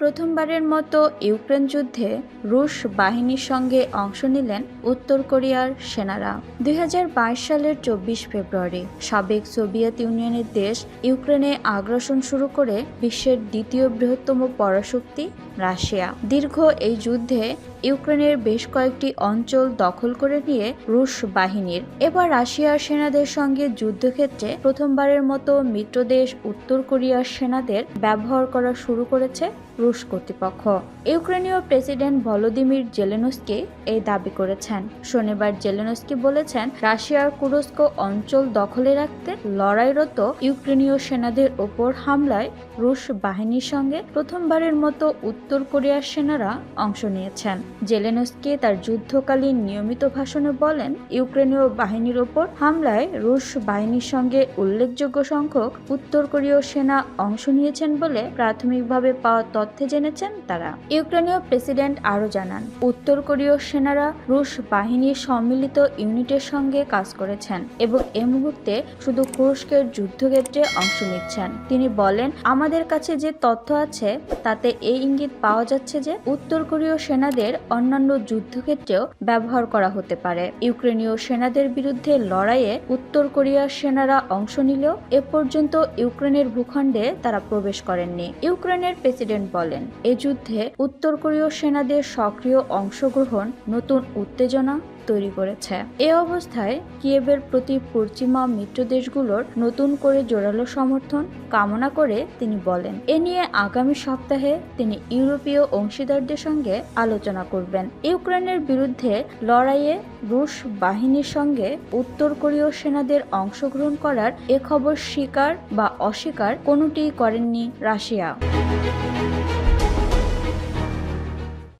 প্রথমবারের মতো ইউক্রেন যুদ্ধে রুশ বাহিনীর সঙ্গে অংশ নিলেন উত্তর কোরিয়ার সেনারা। দু হাজার বাইশ সালের চব্বিশ ফেব্রুয়ারি সাবেক সোভিয়েত ইউনিয়নের দেশ ইউক্রেনে আগ্রাসন শুরু করে বিশ্বের দ্বিতীয় বৃহত্তম পরাশক্তি রাশিয়া। দীর্ঘ এই যুদ্ধে ইউক্রেনের বেশ কয়েকটি অঞ্চল দখল করে নিয়ে রুশ বাহিনীর। এবার রাশিয়ার সেনাদের সঙ্গে যুদ্ধক্ষেত্রে প্রথমবারের মতো মিত্রদেশ উত্তর কোরিয়ার সেনাদের ব্যবহার করা শুরু করেছে রুশ কর্তৃপক্ষ। ইউক্রেনীয় প্রেসিডেন্ট ভলোদিমির জেলেনস্কি এই দাবি করেছেন। শনিবার জেলেনস্কি বলেছেন, রাশিয়ার কুরস্ক অঞ্চল দখলে রাখতে লড়াইরত ইউক্রেনীয় সেনাদের ওপর হামলায় রুশ বাহিনীর সঙ্গে প্রথমবারের মতো উত্তর কোরিয়ার সেনারা অংশ নিয়েছেন। জেলেনস্কি তার যুদ্ধকালীন নিয়মিত ভাষণে বলেন, ইউক্রেনীয় বাহিনীর ওপর হামলায় রুশ বাহিনীর সঙ্গে উল্লেখযোগ্য সংখ্যক উত্তর কোরীয় সেনা অংশ নিয়েছেন বলে প্রাথমিকভাবে পাওয়া তথ্যে জেনেছেন তারা। ইউক্রেনীয় প্রেসিডেন্ট আরও জানান, উত্তর কোরীয় সেনারা রুশ বাহিনীর সম্মিলিত ইউনিটের সঙ্গে কাজ করেছেন এবং এ মুহূর্তে শুধু কুরস্কের যুদ্ধক্ষেত্রে অংশ নিচ্ছেন। তিনি বলেন, আমাদের কাছে যে তথ্য আছে, তাতে এই ইঙ্গিত পাওয়া যাচ্ছে যে উত্তর কোরীয় সেনাদের অন্যান্য যুদ্ধক্ষেত্রেও ব্যবহার করা হতে পারে। ইউক্রেনীয় সেনাদের বিরুদ্ধে লড়াইয়ে উত্তর কোরিয়ার সেনারা অংশ নিলেও এ পর্যন্ত ইউক্রেনের ভূখণ্ডে তারা প্রবেশ করেননি। ইউক্রেনের প্রেসিডেন্ট বলেন, এ যুদ্ধে উত্তর কোরীয় সেনাদের সক্রিয় অংশগ্রহণ নতুন উত্তেজনা তৈরি করেছে। এ অবস্থায় কিয়েভের প্রতি পশ্চিমা মিত্র দেশগুলোর নতুন করে জোরালো সমর্থন কামনা করে তিনি বলেন, এ নিয়ে আগামী সপ্তাহে তিনি ইউরোপীয় অংশীদারদের সঙ্গে আলোচনা করবেন। ইউক্রেনের বিরুদ্ধে লড়াইয়ে রুশ বাহিনীর সঙ্গে উত্তর কোরীয় সেনাদের অংশগ্রহণ করার এ খবর স্বীকার বা অস্বীকার কোনোটিই করেননি রাশিয়া। Bye.